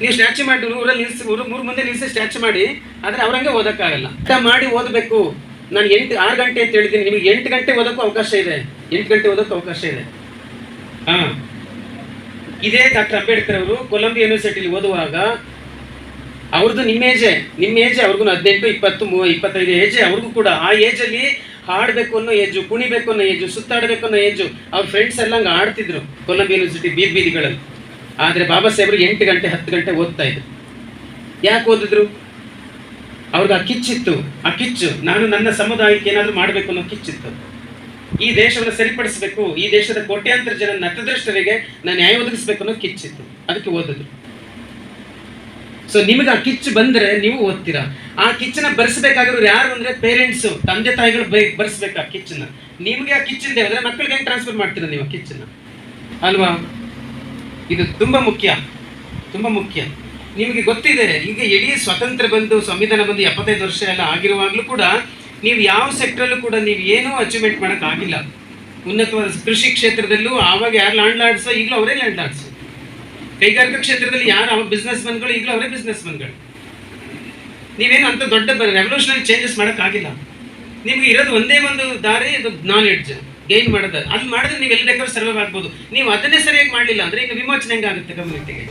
ನೀವು ಸ್ಟ್ಯಾಚು ಮಾಡಿ ಊರಲ್ಲಿ ನಿಲ್ಸಿ ಊರು ಮೂರು ಮುಂದೆ ನಿಲ್ಸಿ ಸ್ಟ್ಯಾಚು ಮಾಡಿ, ಆದರೆ ಅವರಂಗೆ ಓದೋಕ್ಕಾಗಲ್ಲ. ಊಟ ಮಾಡಿ ಓದಬೇಕು. ನಾನು ಎಂಟು, ಆರು ಗಂಟೆ ಅಂತ ಹೇಳಿದ್ದೀನಿ. ನಿಮಗೆ ಎಂಟು ಗಂಟೆ ಓದೋಕ್ಕೂ ಅವಕಾಶ ಇದೆ. ಎಂಟು ಗಂಟೆ ಓದೋಕ್ಕೂ ಅವಕಾಶ ಇದೆ. ಹಾಂ. ಇದೇ ಡಾಕ್ಟರ್ ಅಂಬೇಡ್ಕರ್ ಅವರು ಕೊಲಂಬಿಯಾ ಯೂನಿವರ್ಸಿಟಿಲಿ ಓದುವಾಗ, ಅವ್ರದ್ದು ನಿಮ್ಮ ಏಜೆ ನಿಮ್ಮ ಏಜೆ ಅವ್ರಿಗೂ ಹದಿನೆಂಟು, ಇಪ್ಪತ್ತು, ಮೂ, ಇಪ್ಪತ್ತೈದು ಏಜೆ ಅವ್ರಿಗೂ ಕೂಡ. ಆ ಏಜಲ್ಲಿ ಹಾಡಬೇಕು ಅನ್ನೋ ಏಜು, ಕುಣಿಬೇಕು ಅನ್ನೋ ಏಜು, ಸುತ್ತಾಡಬೇಕು ಅನ್ನೋ ಏಜು, ಅವ್ರ ಫ್ರೆಂಡ್ಸ್ ಎಲ್ಲ ಹಂಗೆ ಆಡ್ತಿದ್ರು ಕೊಲಂಬಿಯಾ ಯೂನಿವರ್ಸಿಟಿ ಬೀದಿ ಬೀದಿಗಳಲ್ಲಿ. ಆದರೆ ಬಾಬಾ ಸಾಹೇಬರು ಎಂಟು ಗಂಟೆ, ಹತ್ತು ಗಂಟೆ ಓದ್ತಾ ಇದ್ರು. ಯಾಕೆ ಓದಿದ್ರು? ಅವ್ರಿಗೆ ಆ ಕಿಚ್ಚಿತ್ತು, ಆ ಕಿಚ್ಚು, ನಾನು ನನ್ನ ಸಮುದಾಯಕ್ಕೆ ಏನಾದರೂ ಮಾಡಬೇಕು ಅನ್ನೋ ಕಿಚ್ಚಿತ್ತು. ಈ ದೇಶವನ್ನು ಸರಿಪಡಿಸಬೇಕು, ಈ ದೇಶದ ಕೋಟ್ಯಾಂತರ ಜನ ನತದೃಷ್ಟರಿಗೆ ನಾನು ನ್ಯಾಯ ಒದಗಿಸ್ಬೇಕು ಅನ್ನೋ ಕಿಚ್ಚಿತ್ತು. ಅದಕ್ಕೆ ಓದಿದ್ರು ಸೊ ನಿಮಗೆ ಆ ಕಿಚ್ಚು ಬಂದರೆ ನೀವು ಓದ್ತೀರಾ. ಆ ಕಿಚ್ಚನ್ನ ಬರ್ಸ್ಬೇಕಾಗಿರೋರು ಯಾರು ಅಂದರೆ ಪೇರೆಂಟ್ಸು ತಂದೆ ತಾಯಿಗಳು ಬೈ, ಬರ್ಸ್ಬೇಕು ಆ ಕಿಚ್ಚನ್ನ. ನಿಮಗೆ ಆ ಕಿಚ್ಚಿಂದ ಹೇಳಿದ್ರೆ ಮಕ್ಕಳಿಗೆ ಹೆಂಗೆ ಟ್ರಾನ್ಸ್ಫರ್ ಮಾಡ್ತೀರಾ ನೀವು ಆ ಕಿಚ್ಚನ್ನ? ಅಲ್ವಾ? ಇದು ತುಂಬ ಮುಖ್ಯ ತುಂಬ ಮುಖ್ಯ. ನಿಮಗೆ ಗೊತ್ತಿದೆ ಈಗ ಇಡೀ ಸ್ವಾತಂತ್ರ್ಯ ಬಂದು, ಸಂವಿಧಾನ ಬಂದು ಎಪ್ಪತ್ತೈದು ವರ್ಷ ಎಲ್ಲ ಆಗಿರುವಾಗಲೂ ಕೂಡ ನೀವು ಯಾವ ಸೆಕ್ಟ್ರಲ್ಲೂ ಕೂಡ ನೀವು ಏನೂ ಅಚೀವ್ಮೆಂಟ್ ಮಾಡೋಕ್ಕಾಗಿಲ್ಲ ಉನ್ನತವಾದ ಕೃಷಿ ಕ್ಷೇತ್ರದಲ್ಲೂ ಆವಾಗ ಯಾರು ಲ್ಯಾಂಡ್ ಲಾರ್ಡ್ಸೋ ಈಗಲೂ ಅವರೇ ಲ್ಯಾಂಡ್ ಲಾರ್ಡ್ಸ್ ಕೈಗಾರಿಕಾ ಕ್ಷೇತ್ರದಲ್ಲಿ ಯಾರು ಅವ್ರ ಬಿಸ್ನೆಸ್ ಮನ್ಗಳು ಈಗಲೂ ಅವರೇ ಬಿಸ್ನೆಸ್ ಮನ್ಗಳು ನೀವೇನು ಅಂತ ದೊಡ್ಡ ರೆವಲ್ಯೂಷನರಿ ಚೇಂಜಸ್ ಮಾಡೋಕ್ಕಾಗಿಲ್ಲ ನಿಮಗೆ ಇರೋದು ಒಂದೇ ಒಂದು ದಾರಿ, ಇದು ನಾಲೆಡ್ಜ್ ಗೈನ್ ಮಾಡೋದು. ಅದು ಮಾಡಿದ್ರೆ ನೀವು ಎಲ್ಲಿ ಬೇಕಾದ್ರೂ ಸರ್ವೈವ್ ಆಗ್ಬೋದು. ನೀವು ಅದನ್ನೇ ಸರಿಯಾಗಿ ಮಾಡಲಿಲ್ಲ ಅಂದ್ರೆ ಈಗ ವಿಮೋಚನೆ ಹೆಂಗಾಗುತ್ತೆ ಕಮ್ಯುನಿಟಿಗೆ